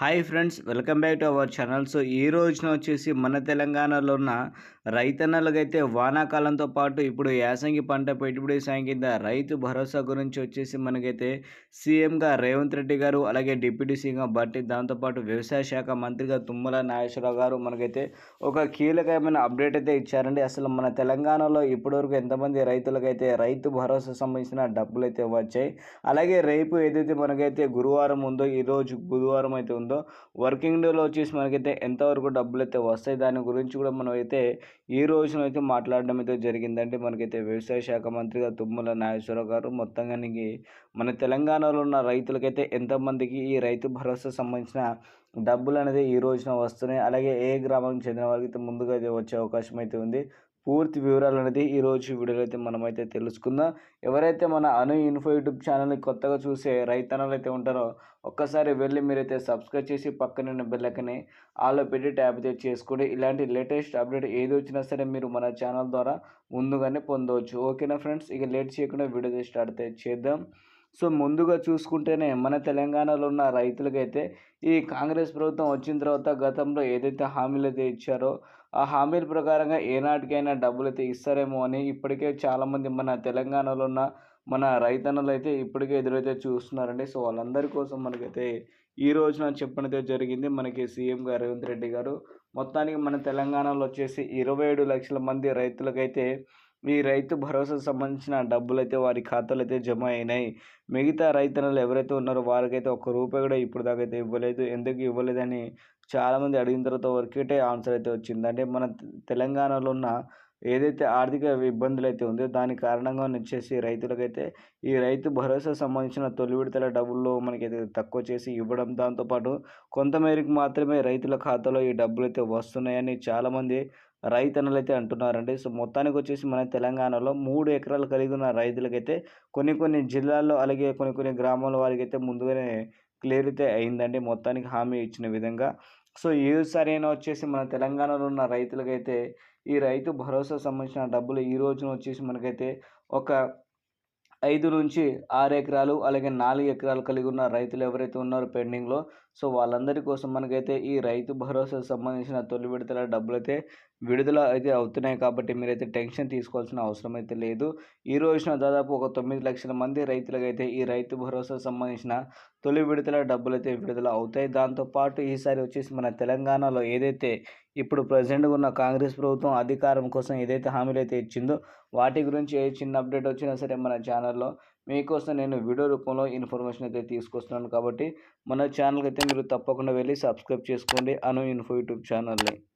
Hi friends welcome back to our channel. So ఈ రోజున వచ్చేసి మన తెలంగాణలో ఉన్న రైతన్నలకైతే వానాకాలంతో పాటు ఇప్పుడు యాసంగి పంట పెట్టుబడి సాయం కింద రైతు భరోసా గురించి వచ్చేసి మనకైతే సీఎంగా రేవంత్ రెడ్డి గారు అలాగే డిప్యూటీ సీఎంగా బట్టి దాంతోపాటు వ్యవసాయ శాఖ మంత్రిగా తుమ్మల నాగేశ్వరరావు గారు మనకైతే ఒక కీలకమైన అప్డేట్ అయితే ఇచ్చారండి. అసలు మన తెలంగాణలో ఇప్పటివరకు ఎంతమంది రైతులకైతే రైతు భరోసా సంబంధించిన డబ్బులు అయితే వచ్చాయి. అలాగే రేపు ఏదైతే మనకైతే గురువారం ఉందో ఈరోజు బుధవారం అయితే ఉందో ఉందో వర్కింగ్ డేలో వచ్చేసి మనకైతే ఎంతవరకు డబ్బులు అయితే వస్తాయి దాని గురించి కూడా మనం అయితే ఈ రోజున అయితే మాట్లాడడం అయితే జరిగిందంటే మనకైతే వ్యవసాయ శాఖ మంత్రిగా తుమ్మల నాగేశ్వరరావు గారు మొత్తంగానికి మన తెలంగాణలో ఉన్న రైతులకైతే ఎంతమందికి ఈ రైతు భరోసా సంబంధించిన డబ్బులు అనేది ఈ రోజున వస్తున్నాయి. అలాగే ఏ గ్రామానికి చెందిన వారికి అయితే ముందుగా అయితే వచ్చే అవకాశం అయితే ఉంది. పూర్తి వివరాలు అనేది ఈరోజు వీడియోలో అయితే మనమైతే తెలుసుకుందాం. ఎవరైతే మన అను ఇన్ఫో యూట్యూబ్ ఛానల్ని కొత్తగా చూసే రైతన్నలు అయితే ఉంటారో ఒక్కసారి వెళ్ళి మీరైతే సబ్స్క్రైబ్ చేసి పక్కనున్న బెల్లకని ఆలో పెట్టి ట్యాప్ అయితే చేసుకోండి. ఇలాంటి లేటెస్ట్ అప్డేట్ ఏది వచ్చినా సరే మీరు మన ఛానల్ ద్వారా ముందుగానే పొందవచ్చు. ఓకేనా ఫ్రెండ్స్? ఇక లేట్ చేయకుండా వీడియో స్టార్ట్ అయితే చేద్దాం. సో ముందుగా చూసుకుంటేనే మన తెలంగాణలో ఉన్న రైతులకైతే ఈ కాంగ్రెస్ ప్రభుత్వం వచ్చిన తర్వాత గతంలో ఏదైతే హామీలు అయితే ఇచ్చారో ఆ హామీల ప్రకారంగా ఏనాటికైనా డబ్బులు అయితే ఇస్తారేమో అని ఇప్పటికే చాలామంది మన తెలంగాణలో ఉన్న మన రైతన్నలు అయితే ఇప్పటికే ఎదురైతే చూస్తున్నారండి. సో వాళ్ళందరి కోసం మనకైతే ఈ రోజున చెప్పినదే జరిగింది. మనకి సీఎం గారు రేవంత్ రెడ్డి గారు. మొత్తానికి మన తెలంగాణలో వచ్చేసి ఇరవై ఏడు లక్షల మంది రైతులకైతే ఈ రైతు భరోసా సంబంధించిన డబ్బులు అయితే వారి ఖాతాలో అయితే జమ అయినాయి. మిగతా రైతన్నలు ఎవరైతే ఉన్నారో వారికైతే ఒక్క రూపాయి కూడా ఇప్పుడు దాకా అయితే ఇవ్వలేదు. ఎందుకు ఇవ్వలేదని చాలామంది అడిగిన తర్వాత వరకైతే ఆన్సర్ అయితే వచ్చింది. అంటే మన తెలంగాణలో ఉన్న ఏదైతే ఆర్థిక ఇబ్బందులు అయితే ఉందో దాని కారణంగా వచ్చేసి రైతులకైతే ఈ రైతు భరోసా సంబంధించిన తొలి విడతల డబ్బుల్లో మనకైతే తక్కువ చేసి ఇవ్వడం దాంతోపాటు కొంతమేరకు మాత్రమే రైతుల ఖాతాలో ఈ డబ్బులు అయితే వస్తున్నాయని చాలామంది రైతన్నలు అయితే అంటున్నారండి. సో మొత్తానికి వచ్చేసి మన తెలంగాణలో మూడు ఎకరాలు కలిగి ఉన్న రైతులకైతే కొన్ని కొన్ని జిల్లాల్లో అలాగే కొన్ని కొన్ని గ్రామాల వారికి అయితే ముందుగానే క్లియర్ అయితే అయిందండి. మొత్తానికి హామీ ఇచ్చిన విధంగా. సో ఈసారి అయినా వచ్చేసి మన తెలంగాణలో ఉన్న రైతులకైతే ఈ రైతు భరోసా సంబంధించిన డబ్బులు ఈ రోజున వచ్చేసి మనకైతే ఒక ఐదు నుంచి ఆరు ఎకరాలు అలాగే నాలుగు ఎకరాలు కలిగి ఉన్న రైతులు ఎవరైతే ఉన్నారో పెండింగ్లో సో వాళ్ళందరి కోసం మనకైతే ఈ రైతు భరోసా సంబంధించిన తొలి విడతల డబ్బులు అయితే విడుదల అయితే అవుతున్నాయి కాబట్టి మీరైతే టెన్షన్ తీసుకోవాల్సిన అవసరం అయితే లేదు. ఈ రోజున దాదాపు ఒక తొమ్మిది లక్షల మంది రైతులకైతే ఈ రైతు భరోసా సంబంధించిన తొలి విడుదల డబ్బులు అయితే విడుదల అవుతాయి. దాంతోపాటు ఈసారి వచ్చేసి మన తెలంగాణలో ఏదైతే ఇప్పుడు ప్రజెంట్గా ఉన్న కాంగ్రెస్ ప్రభుత్వం అధికారం కోసం ఏదైతే హామీలు అయితే ఇచ్చిందో వాటి గురించి ఏ చిన్న అప్డేట్ వచ్చినా సరే మన ఛానల్లో మీకోసం నేను వీడియో రూపంలో ఇన్ఫర్మేషన్ అయితే తీసుకొస్తున్నాను కాబట్టి మన ఛానల్కి అయితే మీరు తప్పకుండా వెళ్ళి సబ్స్క్రైబ్ చేసుకోండి. అను ఇన్ఫో యూట్యూబ్ ఛానల్ని.